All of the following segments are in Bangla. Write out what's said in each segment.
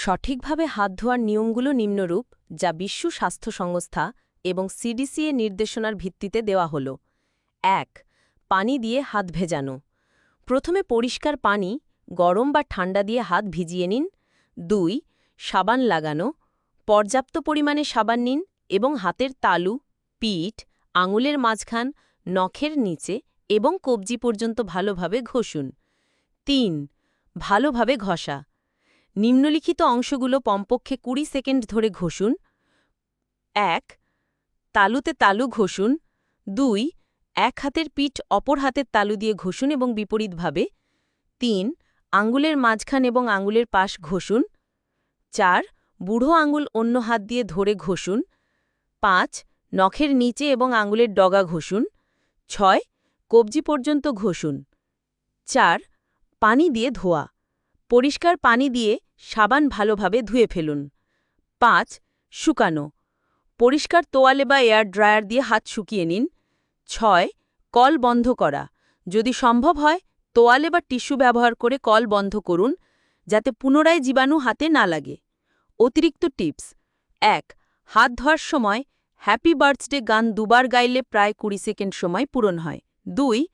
সঠিকভাবে হাত ধোয়ার নিয়মগুলো নিম্নরূপ, যা বিশ্ব স্বাস্থ্য সংস্থা এবং সিডিসি এর নির্দেশনার ভিত্তিতে দেওয়া হল। এক, পানি দিয়ে হাত ভেজানো। প্রথমে পরিষ্কার পানি গরম বা ঠান্ডা দিয়ে হাত ভিজিয়ে নিন। দুই, সাবান লাগানো। পর্যাপ্ত পরিমাণে সাবান নিন এবং হাতের তালু, পিঠ, আঙুলের মাঝখান, নখের নিচে এবং কবজি পর্যন্ত ভালোভাবে ঘষুন। তিন, ভালোভাবে ঘষা। নিম্নলিখিত অংশগুলো কমপক্ষে কুড়ি সেকেন্ড ধরে ঘষুন। এক, তালুতে তালু ঘষুন। দুই, এক হাতের পিঠ অপর হাতের তালু দিয়ে ঘষুন এবং বিপরীতভাবে। তিন, আঙ্গুলের মাঝখান এবং আঙ্গুলের পাশ ঘষুন। চার, বুড়ো আঙ্গুল অন্য হাত দিয়ে ধরে ঘষুন। পাঁচ, নখের নিচে এবং আঙ্গুলের ডগা ঘষুন। ছয়, কবজি পর্যন্ত ঘষুন। চার, পানি দিয়ে ধোয়া। পরিষ্কার পানি দিয়ে সাবান ভালোভাবে ধুয়ে ফেলুন। পাঁচ, শুকানো। পরিষ্কার তোয়ালে বা এয়ার ড্রায়ার দিয়ে হাত শুকিয়ে নিন। ছয়, কল বন্ধ করা। যদি সম্ভব হয়, তোয়ালে বা টিস্যু ব্যবহার করে কল বন্ধ করুন, যাতে পুনরায় জীবাণু হাতে না লাগে। অতিরিক্ত টিপস। এক, হাত ধোয়ার সময় হ্যাপি বার্থডে গান দুবার গাইলে প্রায় কুড়ি সেকেন্ড সময় পূরণ হয়। দুই,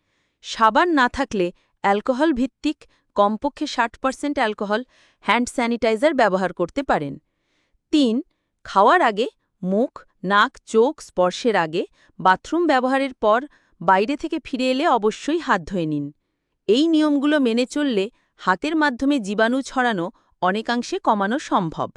সাবান না থাকলে অ্যালকোহল ভিত্তিক কমপক্ষে ষাট পার্সেন্ট অ্যালকোহল হ্যান্ড স্যানিটাইজার ব্যবহার করতে পারেন। তিন, খাওয়ার আগে মুখ, নাক, চোখ স্পর্শের আগে বাথরুম ব্যবহারের পর বাইরে থেকে ফিরে এলে অবশ্যই হাত ধুয়ে নিন। এই নিয়মগুলো মেনে চললে হাতের মাধ্যমে জীবাণু ছড়ানো অনেকাংশে কমানো সম্ভব।